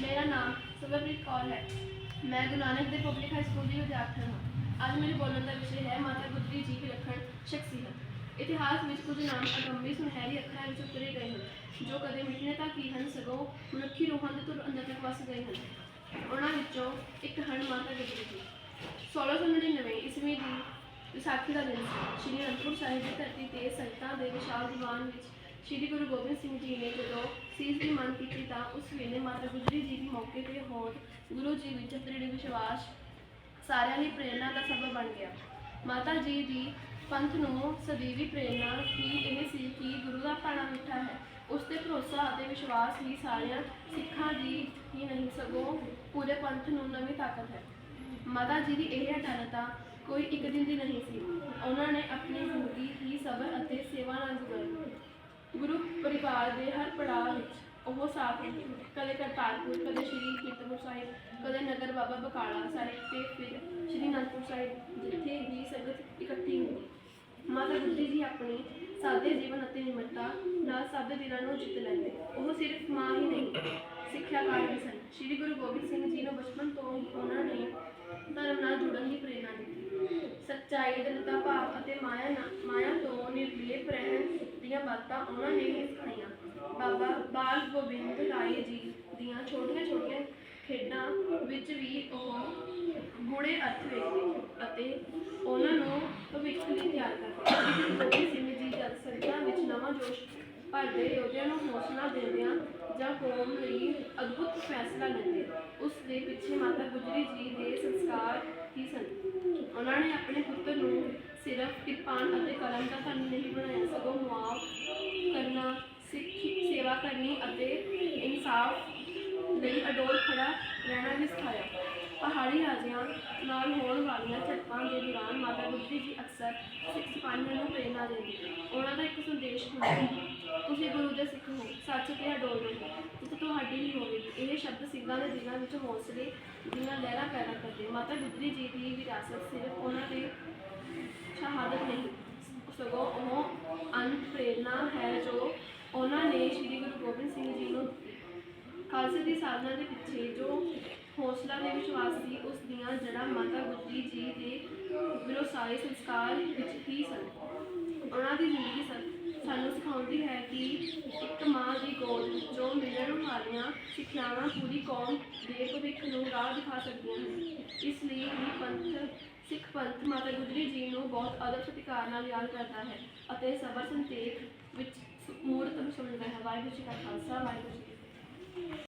ਮੇਰਾ ਨਾਮ ਸੁਭਪ੍ਰੀਤ ਕੌਰ ਹੈ। ਮੈਂ Guru Nanak Dev public high school ਦੀ ਵਿਦਿਆਰਥਣ ਹਾਂ। ਅੱਜ ਮੇਰੇ ਬੋਲਣ ਦਾ ਵਿਸ਼ੇ ਹੈ, ਮਾਤਾ ਗੁਜਰੀ ਜੀ ਵਿਲੱਖਣ ਸ਼ਖਸੀਅਤ। ਇਤਿਹਾਸ ਵਿੱਚ ਕੁਝ ਨਾਮ ਅਗੰਮੀ ਸੁਨਹਿਰੀ ਅੱਖਰਾਂ ਵਿੱਚ ਉਤਰੇ ਗਏ ਹਨ, ਜੋ ਕਦੇ ਮਿਟਣੇ ਤੱਕ ਹੀ ਹਨ ਸਗੋਂ ਮਨੁੱਖੀ ਰੂਹਾਂ ਦੇ ਧੁਰ ਅੰਦਰ ਤੱਕ ਵਸ ਗਏ ਹਨ। ਉਹਨਾਂ ਵਿੱਚੋਂ ਇੱਕ ਹਨ ਮਾਤਾ ਗੁਜਰੀ ਜੀ। 1699 ਈਸਵੀ ਦੀ ਵਿਸਾਖੀ ਦਾ ਦਿਨ ਸੀ। ਸ਼੍ਰੀ ਅਨੰਦਪੁਰ ਸਾਹਿਬ ਦੀ ਧਰਤੀ ਤੇ ਸੰਗਤਾਂ ਦੇ ਵਿਸ਼ਾਲ ਦੀਵਾਨ ਵਿੱਚ ਸ਼੍ਰੀ ਗੁਰੂ ਗੋਬਿੰਦ ਸਿੰਘ ਜੀ ਨੇ ਸੀਸ ਦੀ ਮੰਗ ਕੀਤੀ ਤਾਂ ਉਸ ਵੇਲੇ ਮਾਤਾ ਗੁਜਰੀ ਜੀ ਦੀ ਮੌਕੇ ਤੇ ਹੋਂਦ ਗੁਰੂ ਜੀ ਵਿੱਚ ਦ੍ਰਿੜ ਵਿਸ਼ਵਾਸ ਸਾਰਿਆਂ ਲਈ ਪ੍ਰੇਰਣਾ ਦਾ ਸਬਬ ਬਣ ਗਿਆ। ਮਾਤਾ ਜੀ ਦੀ ਪੰਥ ਨੂੰ ਸਦੀਵੀ ਪ੍ਰੇਰਣਾ ਹੀ ਇਹ ਸੀ ਕਿ ਗੁਰੂ ਦਾ ਭਾਣਾ ਮਿੱਠਾ ਹੈ। ਉਸ ਤੇ ਭਰੋਸਾ ਅਤੇ ਵਿਸ਼ਵਾਸ ਹੀ ਸਾਰਿਆਂ ਸਿੱਖਾਂ ਦੀ ਹੀ ਨਹੀਂ, ਸਗੋਂ ਪੂਰੇ ਪੰਥ ਨੂੰ ਨਵੀਂ ਤਾਕਤ ਹੈ। ਮਾਤਾ ਜੀ ਦੀ ਇਹ ਅਟਲਤਾ ਕੋਈ ਇੱਕ ਦਿਨ ਦੀ ਨਹੀਂ ਸੀ। ਉਹਨਾਂ ਨੇ ਆਪਣੀ ਜ਼ਿੰਦਗੀ ਹੀ ਸਬਰ ਅਤੇ ਸੇਵਾ ਨਾਲ ਗੁਜ਼ਾਰੀ। ਪਰਿਵਾਰ ਦੇ ਹਰ ਪੜਾਅ ਵਿੱਚ ਉਹ ਸਾਥ ਰਹੇ ਕਦੇ ਕਰਤਾਰਪੁਰ, ਕਦੇ ਸ਼੍ਰੀ ਕੀਰਤਪੁਰ ਸਾਹਿਬ, ਕਦੇ ਨਗਰ ਬਾਬਾ ਬਕਾਲਾ ਸਾਹਿਬ ਤੇ ਫਿਰ ਸ਼੍ਰੀ ਅਨੰਦਪੁਰ ਸਾਹਿਬ, ਜਿੱਥੇ ਵੀ ਸੰਗਤ ਇਕੱਠੀ ਹੁੰਦੀ ਮਾਤਾ ਗੁਜਰੀ ਜੀ ਆਪਣੀ ਸਾਦੇ ਜੀਵਨ ਅਤੇ ਨਿਮਰਤਾ ਨਾਲ ਸਭ ਦੇ ਦਿਲਾਂ ਨੂੰ ਜਿੱਤ ਲੈਂਦੇ ਉਹ ਸਿਰਫ ਮਾਂ ਹੀ ਨਹੀਂ, ਸਿੱਖਿਆਕਾਰ ਵੀ ਸਨ। ਸ਼੍ਰੀ ਗੁਰੂ ਗੋਬਿੰਦ ਸਿੰਘ ਜੀ ਨੂੰ ਬਚਪਨ ਤੋਂ ਹੀ ਉਹਨਾਂ ਨੇ ਧਰਮ ਨਾਲ ਜੁੜਨ ਦੀ ਪ੍ਰੇਰਣਾ ਦਿੱਤੀ। ਸੱਚਾਈ, ਦ੍ਰਿੜਤਾ, ਭਾਵ ਅਤੇ ਮਾਇਆ ਨਾ- ਮਾਇਆ ਤੋਂ ਨਿਰਲੇਪ ਰਹਿਣ ਦੀਆਂ ਬਾਤਾਂ ਉਹਨਾਂ ਨੇ ਹੀ ਸਿਖਾਈਆਂ ਬਾਬਾ ਬਾਲ ਗੋਬਿੰਦ ਰਾਏ ਜੀ ਦੀਆਂ ਛੋਟੀਆਂ ਛੋਟੀਆਂ ਖੇਡਾਂ ਵਿੱਚ ਵੀ ਉਹ ਗੂੜੇ ਅਰਥ ਵੇਖਦੇ ਅਤੇ ਉਹਨਾਂ ਨੂੰ ਭਵਿੱਖ ਲਈ ਤਿਆਰ ਕਰਦੇ ਸ਼੍ਰੀ ਸਿੰਘ ਜੀ ਜਦ ਸੰਗਤਾਂ ਵਿੱਚ ਨਵਾਂ ਜੋਸ਼ ਭਰਦੇ, ਯੋਧਿਆਂ ਨੂੰ ਹੌਸਲਾ ਦਿੰਦਿਆਂ ਜਾਂ ਕੌਮ ਲਈ ਅਦਭੁਤ ਫੈਸਲਾ ਲੈਂਦੇ, ਉਸ ਦੇ ਪਿੱਛੇ ਮਾਤਾ ਗੁਜਰੀ ਜੀ ਦੇ ਸੰਸਕਾਰ ਹੀ ਸਨ ਉਹਨਾਂ ਨੇ ਆਪਣੇ ਪੁੱਤਰ ਨੂੰ ਸਿਰਫ ਕਿਰਪਾਨ ਅਤੇ ਕਲਮ ਦਾ ਧਨ ਨਹੀਂ ਬਣਾਇਆ, ਸਗੋਂ ਮੁਆਫ਼ ਕਰਨਾ, ਸਿੱਖੀ ਸੇਵਾ ਕਰਨੀ ਅਤੇ ਇਨਸਾਫ ਲਈ ਅਡੋਲ ਖੜਾ ਰਹਿਣਾ ਵੀ ਸਿਖਾਇਆ। ਪਹਾੜੀ ਰਾਜਿਆਂ ਨਾਲ ਹੋਣ ਵਾਲੀਆਂ ਝੜਪਾਂ ਦੇ ਦੌਰਾਨ ਮਾਤਾ ਗੁਜਰੀ ਜੀ ਅਕਸਰ ਸਿੱਖ ਸਿਪਾਹੀਆਂ ਨੂੰ ਪ੍ਰੇਰਨਾ ਦਿੰਦੇ ਉਹਨਾਂ ਦਾ ਇੱਕ ਸੰਦੇਸ਼ ਹੁੰਦਾ ਤੁਸੀਂ ਗੁਰੂ ਦੇ ਸਿੱਖ ਹੋ, ਸੱਚ ਤੇ ਅਡੋਲ ਰਹੋ। ਜਿੱਤ ਤੁਹਾਡੀ ਹੀ ਹੋਵੇਗੀ, ਇਹ ਸ਼ਬਦ ਸਿੰਘਾਂ ਦੇ ਦਿਲਾਂ ਵਿੱਚ ਹੌਸਲੇ ਦੀਆਂ ਲਹਿਰਾਂ ਪੈਦਾ ਕਰਦੇ ਮਾਤਾ ਗੁਜਰੀ ਜੀ ਦੀ ਵਿਰਾਸਤ ਸਿਰਫ ਉਹਨਾਂ ਦੇ ਸ਼ਹਾਦਤ ਨਹੀਂ ਸਗੋਂ ਉਹ ਅੰਤ ਪ੍ਰੇਰਨਾ ਹੈ ਜੋ ਉਹਨਾਂ ਨੇ ਸ੍ਰੀ ਗੁਰੂ ਗੋਬਿੰਦ ਸਿੰਘ ਜੀ ਨੂੰ ਖਾਲਸੇ ਦੀ ਸਾਧਨਾ ਦੇ ਪਿੱਛੇ ਜੋ ਹੌਸਲਾ ਤੇ ਵਿਸ਼ਵਾਸ ਸੀ, ਉਸ ਦੀਆਂ ਜੜ੍ਹਾਂ ਮਾਤਾ ਗੁਜਰੀ ਜੀ ਦੇ ਵਿਰੋਸਾਏ ਸੰਸਕਾਰ ਵਿੱਚ ਹੀ ਸਨ। ਉਹਨਾਂ ਦੀ ਜ਼ਿੰਦਗੀ ਸਾਨੂੰ ਸਿਖਾਉਂਦੀ ਹੈ ਕਿ ਇੱਕ ਮਾਂ ਦੀ ਗੋਦ ਵਿੱਚੋਂ ਮਿਲਣ ਵਾਲੀਆਂ ਸਿੱਖਿਆਵਾਂ ਪੂਰੀ ਕੌਮ ਦੇ ਭਵਿੱਖ ਨੂੰ ਰਾਹ ਦਿਖਾ ਸਕਦੀਆਂ ਹਨ। ਸਿੱਖ ਪੰਥ ਮਾਤਾ ਗੁਜਰੀ ਜੀ ਨੂੰ ਬਹੁਤ ਅਦਬ ਸਤਿਕਾਰ ਨਾਲ ਯਾਦ ਕਰਦਾ ਹੈ ਅਤੇ ਸਬਰ ਸੰਤੇਖ ਵਿੱਚ ਮੂਰਤ ਸਮਝਦਾ ਹੈ। ਵਾਹਿਗੁਰੂ ਜੀ ਕਾ ਖਾਲਸਾ, ਵਾਹਿਗੁਰੂ ਜੀ ਕੀ ਫਤਿਹ।